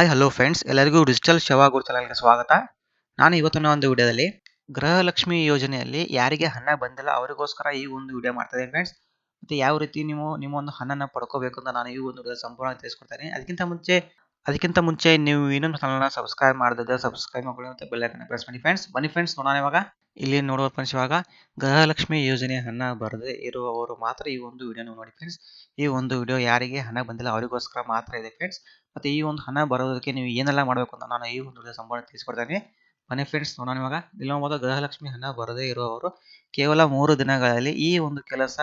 Hi hello friends ಎಲ್ಲರಿಗೂ digital ಶವ ಗುರು ಸ್ವಾಗತ. ನಾನು ಇವತ್ತಿನ ಒಂದು ವಿಡಿಯೋದಲ್ಲಿ ಗೃಹಲಕ್ಷ್ಮಿ ಯೋಜನೆಯಲ್ಲಿ ಯಾರಿಗೆ ಹಣ ಬಂದಿಲ್ಲ ಅವರಿಗೋಸ್ಕರ ಈ ಒಂದು ವಿಡಿಯೋ ಮಾಡ್ತಾ ಫ್ರೆಂಡ್ಸ್ ಮತ್ತು ಯಾವ ರೀತಿ ನೀವು ನಿಮ್ಮ ಒಂದು ಹಣನ ಪಡ್ಕೋಬೇಕು ಅಂತ ನಾನು ಈ ಒಂದು ವಿಡಿಯೋ ಸಂಪೂರ್ಣ ತಿಳಿಸ್ಕೊಡ್ತೇನೆ ಅದಕ್ಕಿಂತ ಮುಂಚೆ ಅದಕ್ಕಿಂತ ಮುಂಚೆ ನೀವು ಇನ್ನೊಂದು ಚಾನಲ್ನ ಸಬ್ಸ್ಕ್ರೈಬ್ ಮಾಡಿದ್ರೆ ಸಬ್ಸ್ಕ್ರೈಬ್ ಮಾಡ್ಕೊಳ್ಳಿ ಮತ್ತು ಬೆಲ್ ಐಕನ್ ಪ್ರೆಸ್ ಮಾಡಿ. ಫ್ರೆಂಡ್ಸ್ ಬನ್ನಿ ಫ್ರೆಂಡ್ಸ್ ನೋಡೋಣ ಇವಾಗ. ಇಲ್ಲಿ ನೋಡುವ ಫ್ರೆಂಡ್ಸ್ ಇವಾಗ, ಗೃಹಲಕ್ಷ್ಮಿ ಯೋಜನೆ ಹಣ ಬರದೇ ಇರುವವರು ಮಾತ್ರ ಈ ಒಂದು ವಿಡಿಯೋನ ನೋಡಿ ಫ್ರೆಂಡ್ಸ್ ಈ ಒಂದು ವಿಡಿಯೋ ಯಾರಿಗೆ ಹಣ ಬಂದಿಲ್ಲ, ಅವರಿಗೋಸ್ಕರ ಮಾತ್ರ ಇದೆ ಫ್ರೆಂಡ್ಸ್ ಮತ್ತು ಈ ಒಂದು ಹಣ ಬರೋದಕ್ಕೆ ನೀವು ಏನೆಲ್ಲ ಮಾಡಬೇಕು ಅಂತ ನಾನು ಈ ಒಂದು ವಿಡಿಯೋ ಸಂಪೂರ್ಣ ತಿಳಿಸ್ಕೊಡ್ತೇನೆ. ಮನೆ ಫ್ರೆಂಡ್ಸ್ ನೋಡೋಣ ಇವಾಗ. ಇಲ್ಲಿ ನೋಡ್ಬೋದು ಗೃಹಲಕ್ಷ್ಮಿ ಹಣ ಬರದೇ ಇರುವವರು ಕೇವಲ ಮೂರು ದಿನಗಳಲ್ಲಿ ಈ ಒಂದು ಕೆಲಸ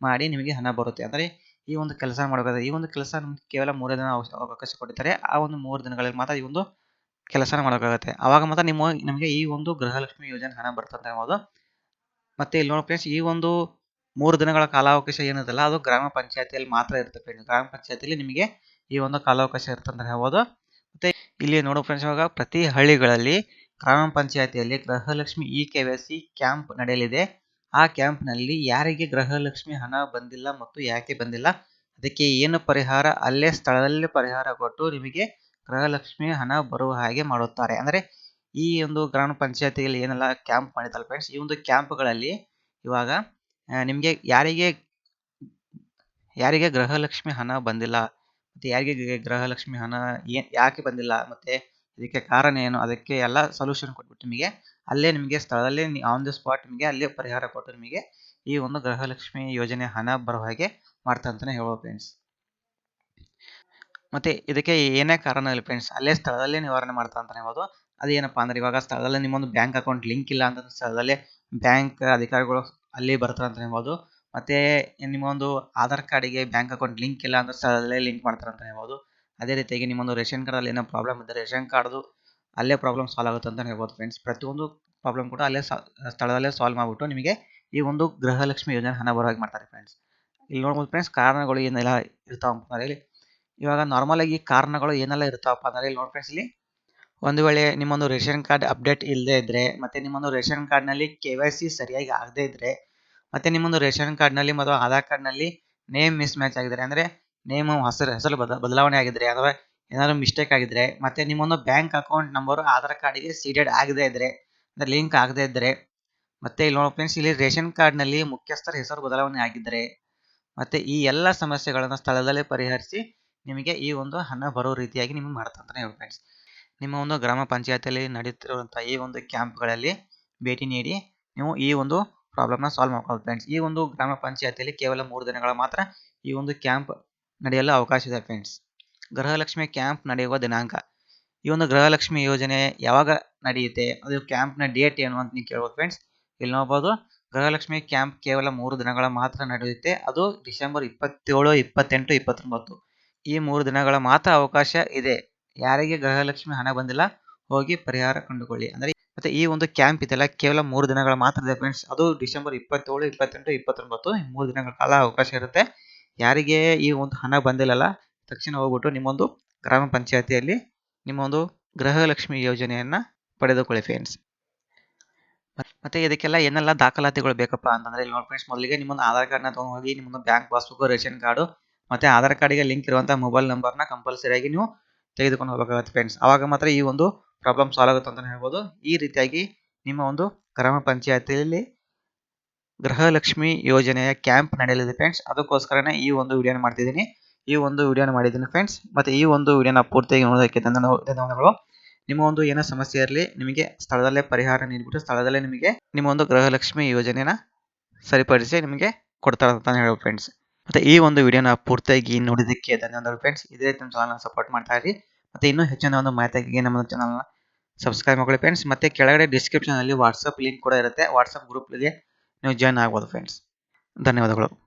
ಮಾಡಿ ನಿಮಗೆ ಹಣ ಬರುತ್ತೆ. ಅಂದರೆ ಈ ಒಂದು ಕೆಲಸ ಮಾಡಬೇಕಾದ್ರೆ, ಈ ಒಂದು ಕೆಲಸ ನಮ್ಗೆ ಕೇವಲ ಮೂರೇ ದಿನ ಅವಕಾಶ ಕೊಟ್ಟಿದ್ದಾರೆ. ಆ ಒಂದು ಮೂರು ದಿನಗಳಲ್ಲಿ ಮಾತ್ರ ಈ ಒಂದು ಕೆಲಸನ ಮಾಡಬೇಕಾಗುತ್ತೆ. ಆವಾಗ ಮಾತ್ರ ನಿಮ್ಮ ನಿಮಗೆ ಈ ಒಂದು ಗೃಹಲಕ್ಷ್ಮಿ ಯೋಜನೆ ಹಣ ಬರ್ತದೆ ಅನ್ನೋದು ಮತ್ತೆ ಇಲ್ಲಿ ನೋಡಿ ಫ್ರೆಂಡ್ಸ್ ಈ ಒಂದು ಮೂರು ದಿನಗಳ ಕಾಲಾವಕಾಶ ಏನಿದೆಲ್ಲ, ಅದು ಗ್ರಾಮ ಪಂಚಾಯತಿಯಲ್ಲಿ ಮಾತ್ರ ಇರುತ್ತೆ ಫ್ರೆಂಡ್ಸ್ ಗ್ರಾಮ ಪಂಚಾಯತಿಯಲ್ಲಿ ನಿಮಗೆ ಈ ಒಂದು ಕಾಲಾವಕಾಶ ಇರುತ್ತೆ ಹೇಳ್ಬೋದು. ಮತ್ತೆ ಇಲ್ಲಿ ನೋಡೋ ಫ್ರೆಂಡ್ಸ್ ಇವಾಗ ಪ್ರತಿ ಹಳ್ಳಿಗಳಲ್ಲಿ ಗ್ರಾಮ ಪಂಚಾಯತಿಯಲ್ಲಿ Gruhalakshmi e K Y C camp ನಡೆಯಲಿದೆ. ಆ ಕ್ಯಾಂಪ್ನಲ್ಲಿ ಯಾರಿಗೆ ಗೃಹಲಕ್ಷ್ಮಿ ಹಣ ಬಂದಿಲ್ಲ ಮತ್ತು ಯಾಕೆ ಬಂದಿಲ್ಲ? ಅದಕ್ಕೆ ಏನು ಪರಿಹಾರ? ಅಲ್ಲೇ ಸ್ಥಳದಲ್ಲೇ ಪರಿಹಾರ ಕೊಟ್ಟು ನಿಮಗೆ ಗೃಹಲಕ್ಷ್ಮಿ ಹಣ ಬರುವ ಹಾಗೆ ಮಾಡುತ್ತಾರೆ. ಅಂದರೆ ಈ ಒಂದು ಗ್ರಾಮ ಪಂಚಾಯತಿಯಲ್ಲಿ ಏನೆಲ್ಲ ಕ್ಯಾಂಪ್ ಮಾಡಿದ್ದಾರೆ ಫ್ರೆಂಡ್ಸ್ ಈ ಒಂದು ಕ್ಯಾಂಪ್ಗಳಲ್ಲಿ ಇವಾಗ ನಿಮಗೆ ಯಾರಿಗೆ ಯಾರಿಗೆ ಗೃಹಲಕ್ಷ್ಮಿ ಹಣ ಬಂದಿಲ್ಲ, ಮತ್ತು ಯಾರಿಗೆ ಗೃಹಲಕ್ಷ್ಮಿ ಹಣ ಏನು, ಯಾಕೆ ಬಂದಿಲ್ಲ, ಮತ್ತೆ ಇದಕ್ಕೆ ಕಾರಣ ಏನು? ಅದಕ್ಕೆ ಎಲ್ಲ ಸೊಲ್ಯೂಷನ್ ಕೊಟ್ಬಿಟ್ಟು ನಿಮಗೆ ಅಲ್ಲೇ ನಿಮಗೆ ಸ್ಥಳದಲ್ಲೇ ಆನ್ ದಿ ಸ್ಪಾಟ್ ನಿಮಗೆ ಅಲ್ಲೇ ಪರಿಹಾರ ಕೊಟ್ಟು ನಿಮಗೆ ಈ ಒಂದು ಗೃಹಲಕ್ಷ್ಮಿ ಯೋಜನೆ ಹಣ ಬರೋ ಹಾಗೆ ಮಾಡ್ತಾ ಅಂತಾನೆ ಹೇಳೋ ಫ್ರೆಂಡ್ಸ್ ಮತ್ತೆ ಇದಕ್ಕೆ ಏನೇ ಕಾರಣ ಇಲ್ಲ ಫ್ರೆಂಡ್ಸ್ ಅಲ್ಲೇ ಸ್ಥಳದಲ್ಲೇ ನಿವಾರಣೆ ಮಾಡ್ತಾ ಅಂತಾನೆ ಹೇಳ್ಬೋದು ಅದೇನಪ್ಪ ಅಂದ್ರೆ ಇವಾಗ ಸ್ಥಳದಲ್ಲೇ ನಿಮ್ಮೊಂದು ಬ್ಯಾಂಕ್ ಅಕೌಂಟ್ ಲಿಂಕ್ ಇಲ್ಲ ಅಂತ ಸ್ಥಳದಲ್ಲೇ ಬ್ಯಾಂಕ್ ಅಧಿಕಾರಿಗಳು ಅಲ್ಲಿ ಬರ್ತಾರೆ ಅಂತ ಹೇಳ್ಬೋದು. ಮತ್ತೆ ನಿಮ್ಮೊಂದು ಆಧಾರ್ ಕಾರ್ಡಿಗೆ ಬ್ಯಾಂಕ್ ಅಕೌಂಟ್ ಲಿಂಕ್ ಇಲ್ಲ ಅಂತ ಸ್ಥಳದಲ್ಲೇ ಲಿಂಕ್ ಮಾಡ್ತಾರೆ ಅಂತ ಹೇಳ್ಬೋದು. ಅದೇ ರೀತಿಯಾಗಿ ನಿಮ್ಮೊಂದು ರೇಷನ್ ಕಾರ್ಡಲ್ಲಿ ಏನೋ ಪ್ರಾಬ್ಲಮ್ ಇದ್ದರೆ ರೇಷನ್ ಕಾರ್ಡ್ದು ಅಲ್ಲೇ ಪ್ರಾಬ್ಲಮ್ ಸಾಲ್ವ್ ಆಗುತ್ತೆ ಅಂತ ಹೇಳ್ಬೋದು ಫ್ರೆಂಡ್ಸ್ ಪ್ರತಿಯೊಂದು ಪ್ರಾಬ್ಲಮ್ ಕೂಡ ಅಲ್ಲೇ ಸ್ಥಳದಲ್ಲೇ ಸಾಲ್ವ್ ಮಾಡಿಬಿಟ್ಟು ನಿಮಗೆ ಈ ಒಂದು ಗೃಹಲಕ್ಷ್ಮಿ ಯೋಜನೆ ಹಣ ಬರೋ ಹಾಗೆ ಮಾಡ್ತಾರೆ ಫ್ರೆಂಡ್ಸ್ ಇಲ್ಲಿ ನೋಡ್ಬೋದು ಫ್ರೆಂಡ್ಸ್ ಕಾರಣಗಳು ಏನೆಲ್ಲ ಇರ್ತಾವ ಅಂತಂದರೆ ಇಲ್ಲಿ ಇವಾಗ ನಾರ್ಮಲಾಗಿ ಕಾರಣಗಳು ಏನೆಲ್ಲ ಇರ್ತಾವಪ್ಪ ಅಂದರೆ ಇಲ್ಲಿ ನೋಡಿ ಫ್ರೆಂಡ್ಸ್ ಇಲ್ಲಿ ಒಂದು ವೇಳೆ ನಿಮ್ಮೊಂದು ರೇಷನ್ ಕಾರ್ಡ್ ಅಪ್ಡೇಟ್ ಇಲ್ಲದೇ ಇದ್ದರೆ ಮತ್ತು ನಿಮ್ಮೊಂದು ರೇಷನ್ ಕಾರ್ಡ್ನಲ್ಲಿ ಕೆ ವೈ ಸಿ ಸರಿಯಾಗಿ ಆಗದೇ ಇದ್ದರೆ ಮತ್ತು ನಿಮ್ಮೊಂದು ರೇಷನ್ ಕಾರ್ಡ್ನಲ್ಲಿ ಮತ್ತು ಆಧಾರ್ ಕಾರ್ಡ್ನಲ್ಲಿ ನೇಮ್ ಮಿಸ್ ಮ್ಯಾಚ್ ಆಗಿದ್ದಾರೆ ಅಂದರೆ ನೇಮ್ ಹೆಸರು ಹೆಸರು ಬದ, ಬದಲಾವಣೆ ಆಗಿದ್ರೆ ಅಥವಾ ಏನಾದರೂ ಮಿಸ್ಟೇಕ್ ಆಗಿದ್ರೆ ಮತ್ತು ನಿಮ್ಮೊಂದು ಬ್ಯಾಂಕ್ ಅಕೌಂಟ್ ನಂಬರು ಆಧಾರ್ ಕಾರ್ಡಿಗೆ ಸೀಡೆಡ್ ಆಗದೇ ಇದ್ದರೆ ಅಂದರೆ ಲಿಂಕ್ ಆಗದೇ ಇದ್ದರೆ ಮತ್ತೆ ಇಲ್ಲಿ ನೋಡಿ ಫ್ರೆಂಡ್ಸ್ ಇಲ್ಲಿ ರೇಷನ್ ಕಾರ್ಡ್ನಲ್ಲಿ ಮುಖ್ಯಸ್ಥರ ಹೆಸರು ಬದಲಾವಣೆ ಆಗಿದ್ರೆ, ಮತ್ತು ಈ ಎಲ್ಲ ಸಮಸ್ಯೆಗಳನ್ನು ಸ್ಥಳದಲ್ಲೇ ಪರಿಹರಿಸಿ ನಿಮಗೆ ಈ ಒಂದು ಹಣ ಬರೋ ರೀತಿಯಾಗಿ ನಿಮಗೆ ಮಾಡ್ತಂತಾನೆ ಹೇಳಿ ಫ್ರೆಂಡ್ಸ್ ನಿಮ್ಮ ಒಂದು ಗ್ರಾಮ ಪಂಚಾಯತಿಯಲ್ಲಿ ನಡೆಯುತ್ತಿರುವಂಥ ಈ ಒಂದು ಕ್ಯಾಂಪ್ಗಳಲ್ಲಿ ಭೇಟಿ ನೀಡಿ ನೀವು ಈ ಒಂದು ಪ್ರಾಬ್ಲಮ್ನ ಸಾಲ್ವ್ ಮಾಡ್ಕೊಳ್ಳಿ ಫ್ರೆಂಡ್ಸ್ ಈ ಒಂದು ಗ್ರಾಮ ಪಂಚಾಯತಿಯಲ್ಲಿ ಕೇವಲ ಮೂರು ದಿನಗಳ ಮಾತ್ರ ಈ ಒಂದು ಕ್ಯಾಂಪ್ ನಡೆಯಲು ಅವಕಾಶ ಇದೆ ಫ್ರೆಂಡ್ಸ್ ಗೃಹಲಕ್ಷ್ಮಿ ಕ್ಯಾಂಪ್ ನಡೆಯುವ ದಿನಾಂಕ. ಈ ಒಂದು ಗೃಹಲಕ್ಷ್ಮಿ ಯೋಜನೆ ಯಾವಾಗ ನಡೆಯುತ್ತೆ? ಅದು ಕ್ಯಾಂಪ್ನ ಡೇಟ್ ಏನು ಅಂತ ನೀವು ಕೇಳ್ಬೋದು ಫ್ರೆಂಡ್ಸ್ ಇಲ್ಲಿ ನೋಡ್ಬೋದು, ಗೃಹಲಕ್ಷ್ಮಿ ಕ್ಯಾಂಪ್ ಕೇವಲ ಮೂರು ದಿನಗಳ ಮಾತ್ರ ನಡೆಯುತ್ತೆ. ಅದು ಡಿಸೆಂಬರ್ ಇಪ್ಪತ್ತೇಳು, ಇಪ್ಪತ್ತೆಂಟು, ಇಪ್ಪತ್ತೊಂಬತ್ತು. ಈ ಮೂರು ದಿನಗಳ ಮಾತ್ರ ಅವಕಾಶ ಇದೆ. ಯಾರಿಗೆ ಗೃಹಲಕ್ಷ್ಮಿ ಹಣ ಬಂದಿಲ್ಲ, ಹೋಗಿ ಪರಿಹಾರ ಕಂಡುಕೊಳ್ಳಿ. ಅಂದರೆ ಮತ್ತೆ ಈ ಒಂದು ಕ್ಯಾಂಪ್ ಇದೆಲ್ಲ ಕೇವಲ ಮೂರು ದಿನಗಳ ಮಾತ್ರ ಇದೆ ಫ್ರೆಂಡ್ಸ್ ಅದು ಡಿಸೆಂಬರ್ ಇಪ್ಪತ್ತೇಳು, ಇಪ್ಪತ್ತೆಂಟು, ಇಪ್ಪತ್ತೊಂಬತ್ತು ಮೂರು ದಿನಗಳ ಕಾಲ ಅವಕಾಶ ಇರುತ್ತೆ. ಯಾರಿಗೆ ಈ ಒಂದು ಹಣ ಬಂದಿಲ್ಲಲ್ಲ, ತಕ್ಷಣ ಹೋಗ್ಬಿಟ್ಟು ನಿಮ್ಮೊಂದು ಗ್ರಾಮ ಪಂಚಾಯತಿಯಲ್ಲಿ ನಿಮ್ಮೊಂದು ಗೃಹಲಕ್ಷ್ಮಿ ಯೋಜನೆಯನ್ನು ಪಡೆದುಕೊಳ್ಳಿ ಫ್ರೆಂಡ್ಸ್ ಮತ್ತೆ ಇದಕ್ಕೆಲ್ಲ ಏನೆಲ್ಲ ದಾಖಲಾತಿಗಳು ಬೇಕಪ್ಪ ಅಂತಂದ್ರೆ ಇಲ್ಲಿ ನೋಡಿ ಫ್ರೆಂಡ್ಸ್ ಮೊದಲಿಗೆ ನಿಮ್ಮೊಂದು ಆಧಾರ್ ಕಾರ್ಡ್ನ ತೊಗೊಂಡು ಹೋಗಿ ನಿಮ್ಮೊಂದು ಬ್ಯಾಂಕ್ ಪಾಸ್ಬುಕ್, ರೇಷನ್ ಕಾರ್ಡು, ಮತ್ತೆ ಆಧಾರ್ ಕಾರ್ಡಿಗೆ ಲಿಂಕ್ ಇರುವಂಥ ಮೊಬೈಲ್ ನಂಬರ್ನ ಕಂಪಲ್ಸರಿಯಾಗಿ ನೀವು ತೆಗೆದುಕೊಂಡು ಹೋಗಬೇಕಾಗುತ್ತೆ ಫ್ರೆಂಡ್ಸ್ ಆವಾಗ ಮಾತ್ರ ಈ ಒಂದು ಪ್ರಾಬ್ಲಮ್ ಸಾಲ್ವ್ ಆಗುತ್ತೆ ಅಂತಲೇ ಹೇಳ್ಬೋದು. ಈ ರೀತಿಯಾಗಿ ನಿಮ್ಮ ಒಂದು ಗ್ರಾಮ ಪಂಚಾಯತಿಯಲ್ಲಿ ಗೃಹಲಕ್ಷ್ಮಿ ಯೋಜನೆಯ ಕ್ಯಾಂಪ್ ನಡೆಯಲಿದೆ ಫ್ರೆಂಡ್ಸ್. ಅದಕ್ಕೋಸ್ಕರನೇ ಈ ಒಂದು ವಿಡಿಯೋನ ಮಾಡ್ತಿದ್ದೀನಿ. ಈ ಒಂದು ವಿಡಿಯೋನ ಮಾಡಿದ್ದೀನಿ ಫ್ರೆಂಡ್ಸ್. ಮತ್ತು ಈ ಒಂದು ವಿಡಿಯೋನ ಪೂರ್ತಿಯಾಗಿ ನೋಡೋದಕ್ಕೆ ಧನ್ಯವಾದಗಳು. ನಿಮ್ಮ ಒಂದು ಏನೋ ಸಮಸ್ಯೆ ಇರಲಿ, ನಿಮಗೆ ಸ್ಥಳದಲ್ಲೇ ಪರಿಹಾರ ನೀಡಿಬಿಟ್ಟು ಸ್ಥಳದಲ್ಲೇ ನಿಮಗೆ ನಿಮ್ಮ ಒಂದು ಗೃಹಲಕ್ಷ್ಮಿ ಯೋಜನೆನ ಸರಿಪಡಿಸಿ ನಿಮಗೆ ಕೊಡ್ತಾರೆ ಅಂತ ಹೇಳೋ ಫ್ರೆಂಡ್ಸ್. ಮತ್ತು ಈ ಒಂದು ವಿಡಿಯೋನ ಪೂರ್ತಿಯಾಗಿ ನೋಡಿದ್ದಕ್ಕೆ ಧನ್ಯವಾದಗಳು ಫ್ರೆಂಡ್ಸ್. ಇದೇ ರೀತಿ ನಮ್ಮ ಚಾನಲ್ನ ಸಪೋರ್ಟ್ ಮಾಡ್ತಾ ಇರಿ. ಮತ್ತು ಇನ್ನೂ ಹೆಚ್ಚಿನ ಒಂದು ಮಾಹಿತಿಗೆ ನಮ್ಮ ಚಾನಲ್ನ ಸಬ್ಸ್ಕ್ರೈಬ್ ಮಾಡ್ಕೊಳ್ಳಿ ಫ್ರೆಂಡ್ಸ್. ಮತ್ತು ಕೆಳಗಡೆ ಡಿಸ್ಕ್ರಿಪ್ಷನಲ್ಲಿ ವಾಟ್ಸಪ್ ಲಿಂಕ್ ಕೂಡ ಇರುತ್ತೆ. ವಾಟ್ಸಪ್ ಗ್ರೂಪ್ಗೆ ನೀವು ಜಾಯ್ನ್ ಆಗ್ಬೋದು ಫ್ರೆಂಡ್ಸ್ ಧನ್ಯವಾದಗಳು.